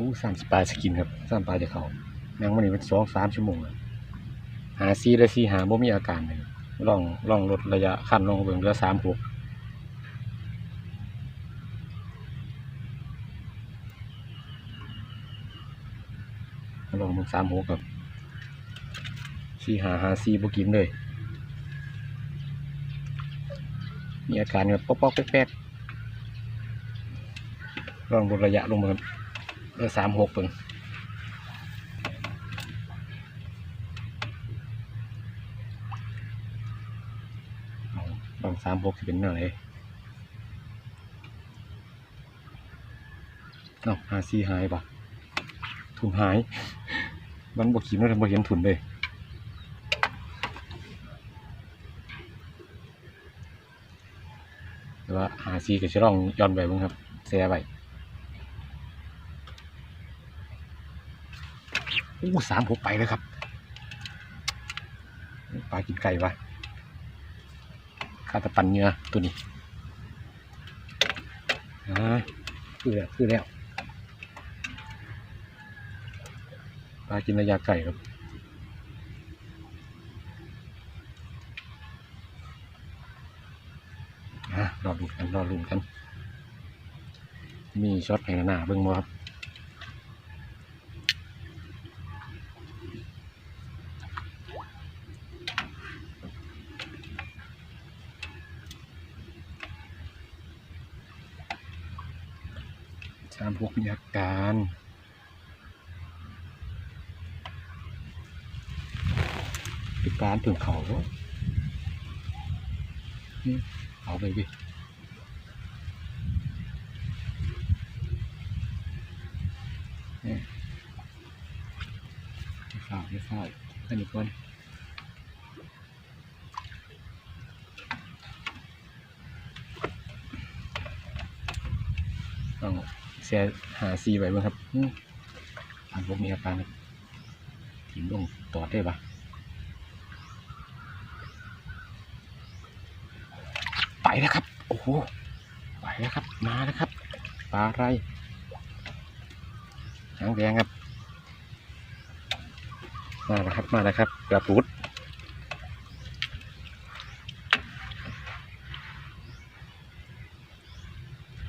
อู้สามสปายสกินครับสามปลายจะเขานั่งวันนี้เป็นสองสามชั่วโมงหาซีได้ซีหาบ่มีอาการเลยลองลองลดระยะขั้นลงเบิ่งเหลือสามหกลองเบิงสามหกครับซีหาหาซีบ่กินเลย มีอาการแบบป๊อกๆแป๊กๆลองลดระยะลงมาครับเหลื อสามหกเบิ่งบางสามหกสิเป็นอะไรเอ้าหาซีหายปะทุนหาย มันบกขีดมันบ่เห็นทุนเลยแต่ว่าหาซีก็จะร่องย้อนไปบ้างครับแซ่ไป อู้สามหกไปเลยครับปลากินไก่ปะข้าตะปันเนื้อตัวนี้อ่าคือแล้วคือแล้วปลากินระยะไก่ครับอะรอลุ้นกันรอลุ้นกัน มีช็อตแห่งหน้าเบิ่งบ่ครับ สามพวกมีอาการพิการถึงเขานี่เอาไปดินี่ไม่ฝ่าไม่ฝ่าอันนี้ก่อนต้อ เสียหาซีไว้บ้างครับอันพวกมีอาการครับถิ่มลงตอดได้ปะไปแล้วครับ โอ้โห ไปแล้วครับ มาแล้วครับ ปลาอะไรหางแดงครับ มาแล้วครับ มาแล้วครับกระปุด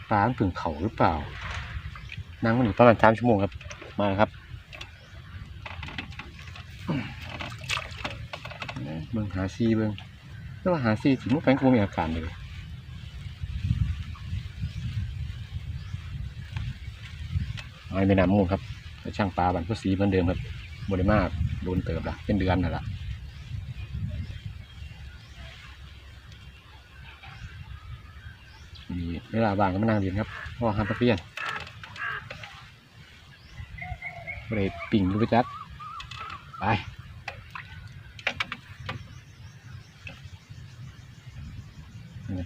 ปลาถึงเขาหรือเปล่า นั่งมันอยู่ประมาณสามชั่วโมงครับ มาแล้วครับเบิ่งหาซีเบิ่งแต่ว่าหาซีถึงแฟนก็มีอาการเลยไอ้ไม่น้ำมูลครับช่างปลาบันพุสีเหมือนเดิมครับบริมากโดนเติบละเป็นเดือนน่ะละมีเวลาว่างก็มานั่งเรียนครับพ่อฮันตะเพียน บริปิ่งดูไปจัดไป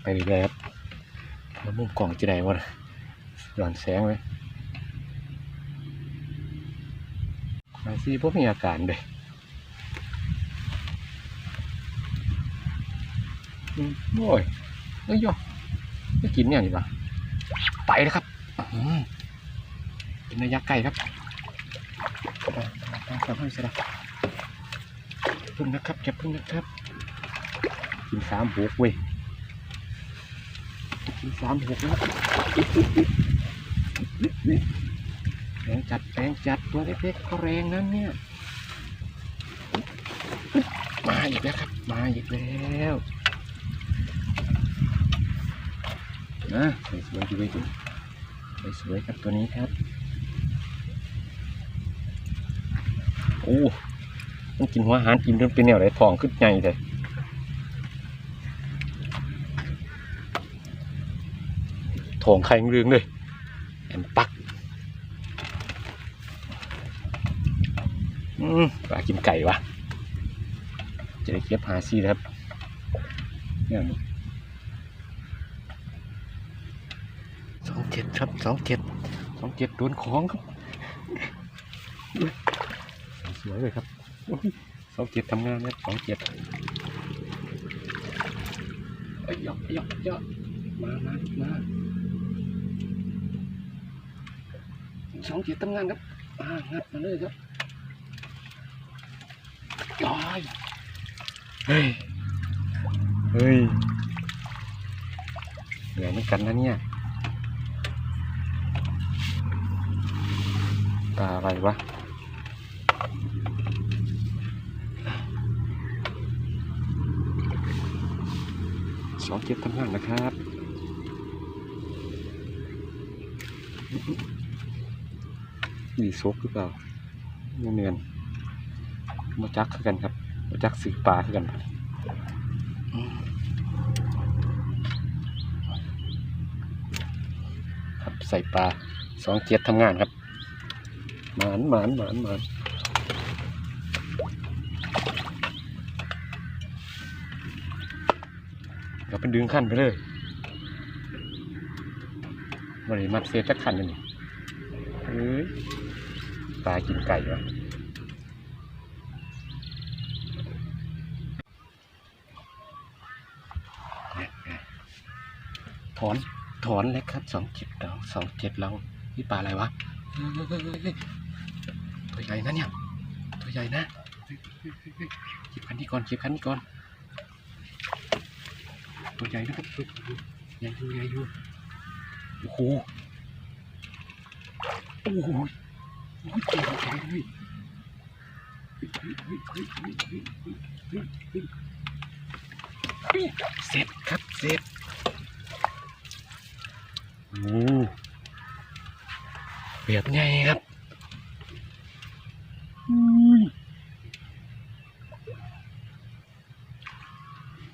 ไปเรื่อยๆครับแล้วมุมกล่องจะได้วะหย่อนแสงไว้มาซีพวกมีอาการเลยโอ้ยเอ้ยโยไม่กินเนี่ยนี่ปะไปแล้วครับอื้อหือกินระยะไกลครับ ต้องทำให้สระพึ่งนะครับจะพึ่งนะครับกินสามหกเว้ยกินสามหกนะครับแรงจัดแรงจัดตัวเล็กๆก็แรงนั้นเนี่ย มาอีกแล้วครับ มาอีกแล้วนะสวยๆดูดิสวยครับตัวนี้ครับ อู้มันกินหัวอาหารกินจนเป็นแนวไหนทองขึ้นใหญ่เลยทองไข่เรืองเลยแอนปักอืมปลากินไก่วะจะได้เก็บหาซีนะครับเนี่ยสองเจ็ดครับสองเจ็ดสองเจ็ดโดนของครับ วยเลยครับโอ้ยสองเจ็ดทำงานเนี่ยสองเจ็ดเอ้ยหยอกหยอกหยอกมามามาสองเจ็ดทำงานครับอ่างัดมาเลยครับย้อยเฮ้ยเฮ้ยเหนื่อยเหมือนกันนะเนี่ยตาอะไรวะ สองเจ็ดทำงานนะครับมีซกหรือเปล่าเนียนมาจักกันครับมาจักสื่อปลาคือกันครับใส่ปลาสองเจ็ดทำงานครับหมานหมานหมานหมาน เราเป็นดึงขั้นไปเลยวันนี้มัดเซฟจักขันเลยนี่เอ้ยปลากินไก่วะเนี่ยเนี่ยถอน ถอนเลยครับสองเจ็ดเราสองเจ็ดเรานี่ปลาอะไรวะ ตัวใหญ่นะเนี่ย ตัวใหญ่นะเฮ้ยเฮ้ยเฮ้ยเฮ้ยเก็บคันนี้ก่อนเก็บคันนี้ก่อน ตัวใหญ่นะครับใหญ่อยู่ใหญ่อยู่โอ้โหโอ้โหตัวใหญ่เลยเสร็จครับเสร็จโอ้แบบใหญ่ครับ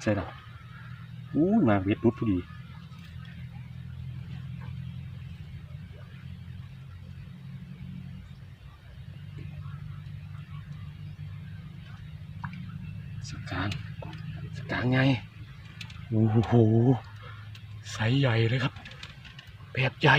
ใช่หรอ อู้มาเวทรุดพอดีสกางสกางไง โอ้โห ไซส์ใหญ่เลยครับ แบบใหญ่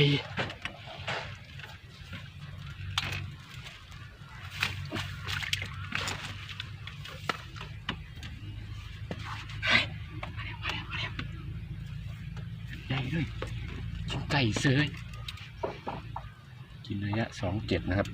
ใหญ่เลยกินไก่เสือยกินระยะสองเจ็ดนะครับ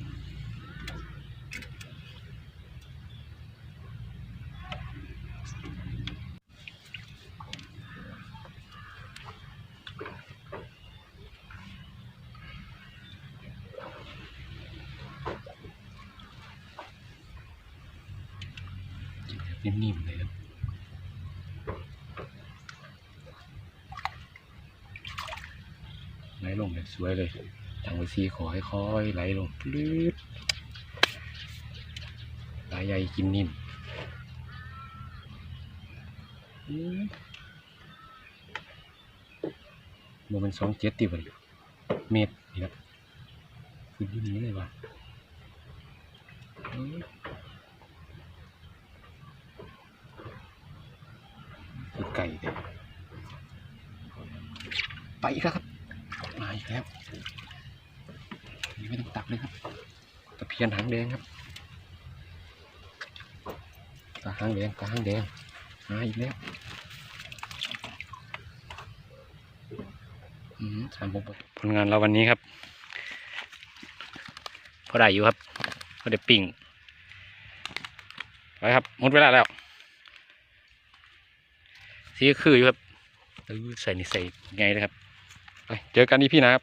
นิ่มๆเลยครับ ไหลลงแบบสวยเลยทางไปซีขอให้ค่อยไหลลงลืดปลาใหญ่กินนิ่มอืมโมมันสองเจ็ดติบเลยเมตรนี่ครับคือที่นี้เลยว่ะเอ้ยคือไก่เด็ไปอีกแครับนี่ไม่ต้องตักเลยครับตะเพียนหางแดงครับตาหางแดงตาหางแดงมาอีกแล้วอืมสามหกผลงานเราวันนี้ครับพอได้อยู่ครับพอได้ปิ่งไปครับหมดเวลาแล้วสีก็คืออยู่ครับใส่นี่ใส่ไงเลยครับ เจอกันอีพี่นะครับ